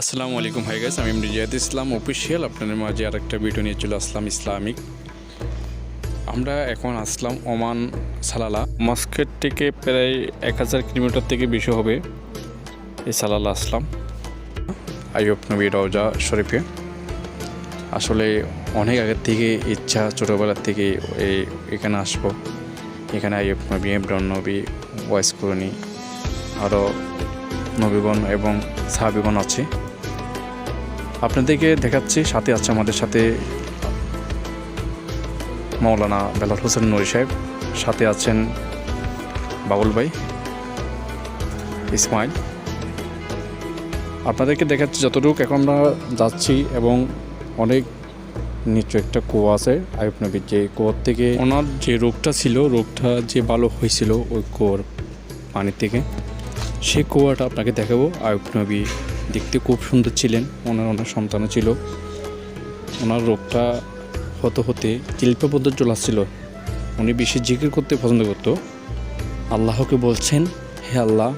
আসসালামু আলাইকুম hi guys আমি রিজাত ইসলাম অফিসিয়াল আপনাদের মাঝে আর একটা ভিডিও নিয়ে চলে আসলাম ইসলামিক। আমরা এখন আসলাম ওমান সালালা। মস্কেট থেকে প্রায় এক হাজার কিলোমিটার থেকে বেশি হবে এই সালালা আসলাম। আইয়ুব নবী রওজা শরীফে। আসলে অনেক আগের থেকে ইচ্ছা ছোটোবেলার থেকে এই এখানে আসব। এখানে আইয়ুব নবী ইব্রাহিম নবী, ওয়াইস করণী আরও নবীগণ এবং সাহাবিগণ আছে। আপনাদেরকে দেখাচ্ছি, সাথে আছে আমাদের সাথে মৌলানা বেলাল হোসেন নুরি সাহেব, সাথে আছেন বাবুল ভাই, ইসমাইল। আপনাদেরকে দেখাচ্ছি যতটুকু এখন আমরা যাচ্ছি এবং অনেক নিচু একটা কুয়া আছে, আয়ুব নবীর যে কুয়ার থেকে ওনার যে রোগটা ছিল, রোগটা যে ভালো হয়েছিল ওই কুয়ার পানি থেকে সেই কুয়াটা আপনাকে দেখাবো, আয়ুব নবী দেখতে খুব সুন্দর ছিলেন। ওনার ওনার সন্তানও ছিল। ওনার রোগটা হতে হতে শিল্পে পদ্ধতি চলে আসছিল। উনি বেশি জিকির করতে পছন্দ করতো। আল্লাহকে বলছেন, হে আল্লাহ,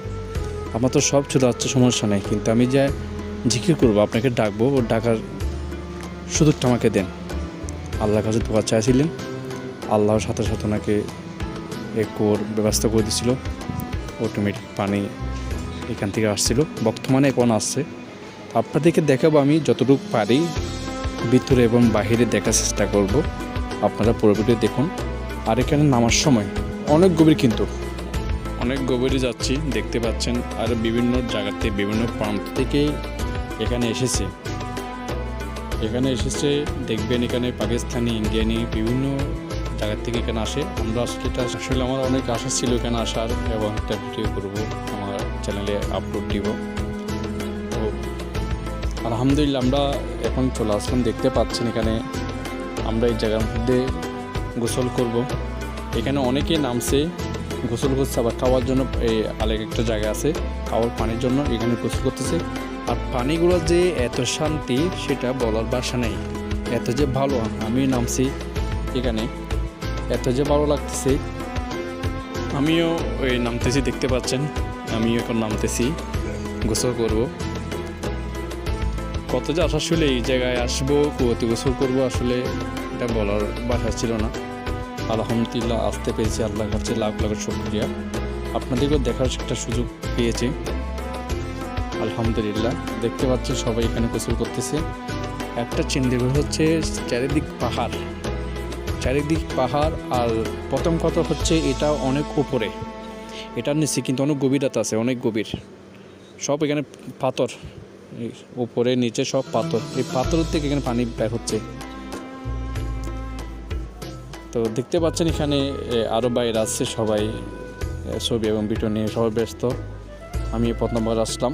আমার তো সব চলে যাচ্ছে সমস্যা নেই, কিন্তু আমি যা জিকির করব, আপনাকে ডাকবো, ও ডাকার সুযোগটা আমাকে দেন। আল্লাহর কাছে দোয়া চাইছিলেন। আল্লাহর সাথে সাথে ওনাকে এক কুয়োর ব্যবস্থা করে দিয়েছিল অটোমেটিক পানি এখান থেকে আসছিল। বর্তমানে এখন আসছে আপনাদেরকে দেখাবো আমি যতটুকু পারি ভিতরে এবং বাহিরে দেখার চেষ্টা করব। আপনারা পুরোপুরি দেখুন। আর এখানে নামার সময় অনেক গভীর কিন্তু। অনেক গভীরে যাচ্ছি, দেখতে পাচ্ছেন। আর বিভিন্ন জায়গাতে, বিভিন্ন প্রান্ত থেকে এখানে এসেছে। এখানে এসেছে, দেখবেন এখানে পাকিস্তানি, ইন্ডিয়ানি বিভিন্ন জায়গা থেকে এখানে আসে। আমরা আসলে আসলে আমার অনেক আশা ছিল এখানে আসার এবং একটা ভিডিও করব। চ্যানেলে আপলোড দিব তো, আলহামদুলিল্লাহ আমরা এখন চলে আসলাম, দেখতে পাচ্ছেন এখানে আমরা এই জায়গার মধ্যে গোসল করব। এখানে অনেকে নামছে গোসল করছে, আবার খাওয়ার জন্য এই আলাদা একটা জায়গা আছে, খাওয়ার পানির জন্য এখানে গোসল করতেছে। আর পানিগুলো যে এত শান্তি, সেটা বলার বাসা নেই। এত যে ভালো আমি নামছি এখানে। এত যে ভালো লাগতেছে, আমিও ওই নামতেছি, দেখতে পাচ্ছেন। আমিও এখন নামতেছি, গোসল করব। কত যে আশা ছিল এই জায়গায় আসব, কুয়াতে গোসল করব, আসলে এটা বলার বাসা ছিল না। আলহামদুলিল্লাহ, আসতে পেরেছি আল্লাহর কাছে লাখ লাখ শুক্রিয়া। আপনাদেরকেও দেখার একটা সুযোগ পেয়েছে। আলহামদুলিল্লাহ, দেখতে পাচ্ছেন সবাই এখানে গোসল করতেছে। একটা চিন্তা হচ্ছে চারিদিক পাহাড়। চারিদিক পাহাড়, আর প্রথম কথা হচ্ছে এটা অনেক উপরে। এটার নিচে কিন্তু অনেক গভীরতা আছে, অনেক গভীর। সব এখানে পাথর উপরে, নিচে সব পাথর। এই পাথরের থেকে এখানে পানি বের হচ্ছে। তো দেখতে পাচ্ছেন এখানে আরও বাইরে আসছে সবাই ছবি এবং ভিডিও নিয়ে সবাই ব্যস্ত। আমি প্রথমবার আসলাম,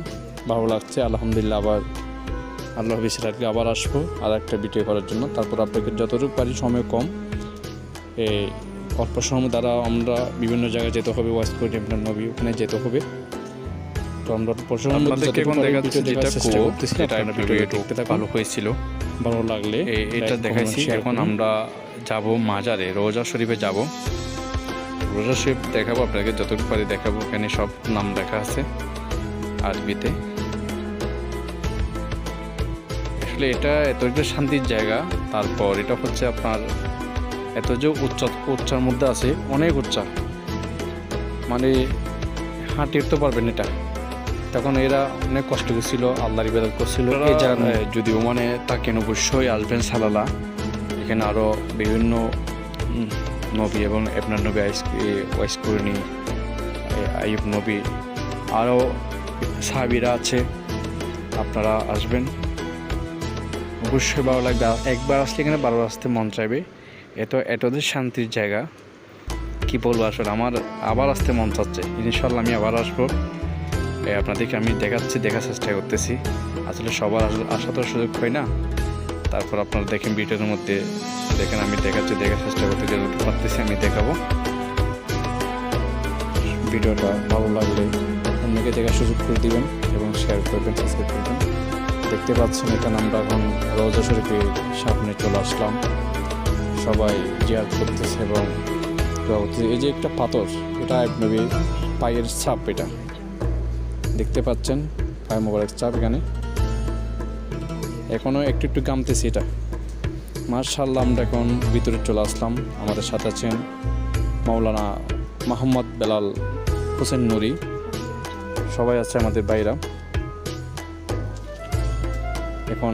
ভালো লাগছে, আলহামদুলিল্লাহ আবার আল্লাহ বিশের আজকে আবার আসব আর একটা ভিডিও করার জন্য। তারপর আপনাকে যতটুকু পারি সময় কম অল্প সময় দ্বারা আমরা বিভিন্ন জায়গায় যেতে হবে ওয়াইস করে টেম্পল নবী ওখানে যেতে হবে। তো আমরা অল্প মধ্যে আপনাদেরকে এখন দেখাচ্ছি যেটা করতেছি, আপনারা একটু ভিডিও। ভালো হয়েছিল। ভালো লাগলে এটা দেখাইছি এখন আমরা যাব মাজারে রোজা শরীফে যাব। রোজা শরীফ দেখাবো আপনাকে যতটুকু পারি দেখাবো এখানে সব নাম লেখা আছে আরবিতে। আসলে এটা এত একটা শান্তির জায়গা তারপর এটা হচ্ছে আপনার এত যে উচ্চ উচ্চার মধ্যে আছে অনেক উচ্চা। মানে হাঁটি উঠতে পারবেন এটা। তখন এরা অনেক কষ্ট করছিল আল্লাহর ইবাদত করছিল। যদি ওমানে থাকেন অবশ্যই আসবেন সালালা এখানে আরও বিভিন্ন নবী এবং আপনার নবী আইস ওয়াইস করিনি। আইব নবী। আরও সাহাবিরা আছে আপনারা আসবেন। অবশ্যই ভালো লাগবে। একবার আসলে এখানে বারবার আসতে মন চাইবে। এত এতদের শান্তির জায়গা, কি বলব আসলে, আমার আবার আসতে মন চাচ্ছে। ইনশাল্লাহ আমি আবার আসব। আপনাদেরকে আমি দেখাচ্ছি, দেখার চেষ্টা করতেছি। আসলে সবার আস- তো সুযোগ হয় না। তারপর আপনারা দেখেন ভিডিওর মধ্যে, দেখেন আমি দেখাচ্ছি, দেখার চেষ্টা করতে যতটুকু পারতেছি, আমি দেখাবো। ভিডিওটা ভালো লাগলে অন্যকে দেখার সুযোগ করে দিবেন এবং শেয়ার করবেন সাবস্ক্রাইব করবেন। দেখতে পাচ্ছেন এখানে আমরা এখন রোজা শরীফের সামনে চলে আসলাম। সবাই জিয়ার করতেছে এবং এই যে একটা পাথর, এটা নবী পায়ের ছাপ এটা। দেখতে পাচ্ছেন পায়ে মোবাইলের চাপ এখানে। এখনও একটু একটু গামতেছি এটা। মার্শাল্লাহ আমরা এখন ভিতরে চলে আসলাম। আমাদের সাথে আছেন মাওলানা মোহাম্মদ বেলাল হোসেন নুরি। সবাই আছে আমাদের বাইরা। এখন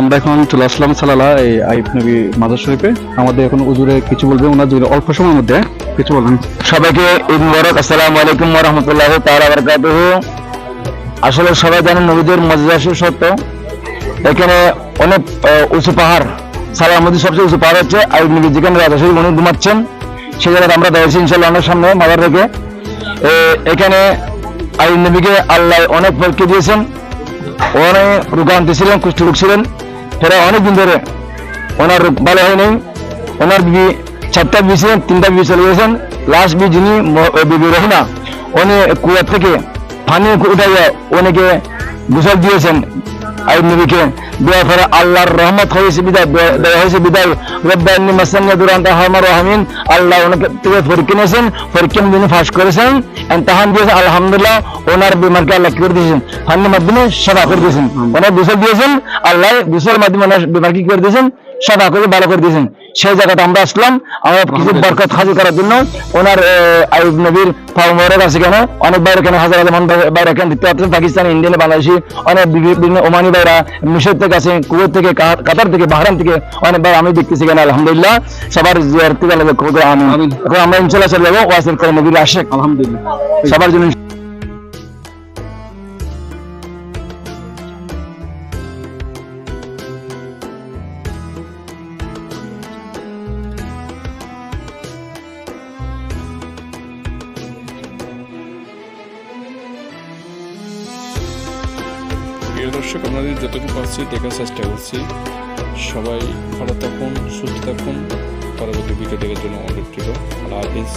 আমরা এখন চলে আসলাম সালালা এই আইফ নবী মাদার শরীফে। আমাদের এখন উজুরে কিছু বলবে, ওনার যদি অল্প সময়ের মধ্যে কিছু বলবেন। সবাইকে ঈদ মুবারক, আসসালামু আলাইকুম ওয়া রাহমাতুল্লাহি তাআলা বারাকাতুহু। আসলে সবাই জানেন নবীদের মর্যাদা সত্য। এখানে অনেক উঁচু পাহাড় সালার মধ্যে সবচেয়ে উঁচু পাহাড় হচ্ছে আইব নবী যেখানে রাজা শরীফ উনি ঘুমাচ্ছেন। সেই জায়গায় আমরা দাঁড়িয়েছি ইনশাল্লাহ অনেক সামনে, মাদার রেখে। এখানে আইব নবীকে আল্লাহ অনেক পরীক্ষা দিয়েছেন। অনেক রোগান্তি ছিলেন কুষ্ঠ রোগ ছিলেন। ফেরা অনেকদিন ধরে ওনার ভালো হয়নি ওনার বিবি চারটা বিবি তিনটা বিবি চলে গেছেন। লাস্ট বি যিনি বিবি রহিনা উনি কুয়ার থেকে পানি উঠাইয়া ওনাকে গুসল দিয়েছেন। আইব নবীকে আল্লাহর রহমত হয়েছে বিদায় দেওয়া হয়েছে বিদায়। রব্বানি মাসান্না দুরান্তা হামার রহমিন। আল্লাহ ওনাকে থেকে পরীক্ষা নিয়েছেন পরীক্ষা যিনি ফাঁস করেছেন। এমতাহান দিয়েছেন আলহামদুলিল্লাহ ওনার বিমানকে আল্লাহ কি করে দিয়েছেন? ফান্ডের মাধ্যমে সেবা করে দিয়েছেন। ওনার গোসল দিয়েছেন আল্লাহ গোসলের মাধ্যমে ওনার বিমার কি করে দিয়েছেন? সেবা করে ভালো করে দিয়েছেন। সেই জায়গাতে আমরা আসলাম। আমরা কিছু বরকত হাজির করার জন্য ওনার আইব নবীর ফার্মারের আছে কেন? অনেক বাইরে কেন হাজার হাজার বাইরে- কেন দেখতে পাচ্ছেন? পাকিস্তান ইন্ডিয়ান বাংলাদেশি অনেক বিভিন্ন ওমানি বাইরা মিশর থেকে আছে কুয়েত থেকে কাতার থেকে বাহরান থেকে অনেক বাইরে আমি দেখতেছি কেন? আলহামদুলিল্লাহ সবার জিয়ার থেকে আল্লাহ। এখন আমরা ইনশাল্লাহ চলে যাব ওয়াসিল করে নবীর আশেক। আলহামদুলিল্লাহ। সবার জন্য প্রিয় দর্শক, আপনাদের যতটুকু পারছি, দেখার চেষ্টা করছি। সবাই ভালো থাকুন, সুস্থ থাকুন। পরবর্তী ভিডিও দেখার জন্য অনুরোধ ছিল আল্লাহ হাফিজ।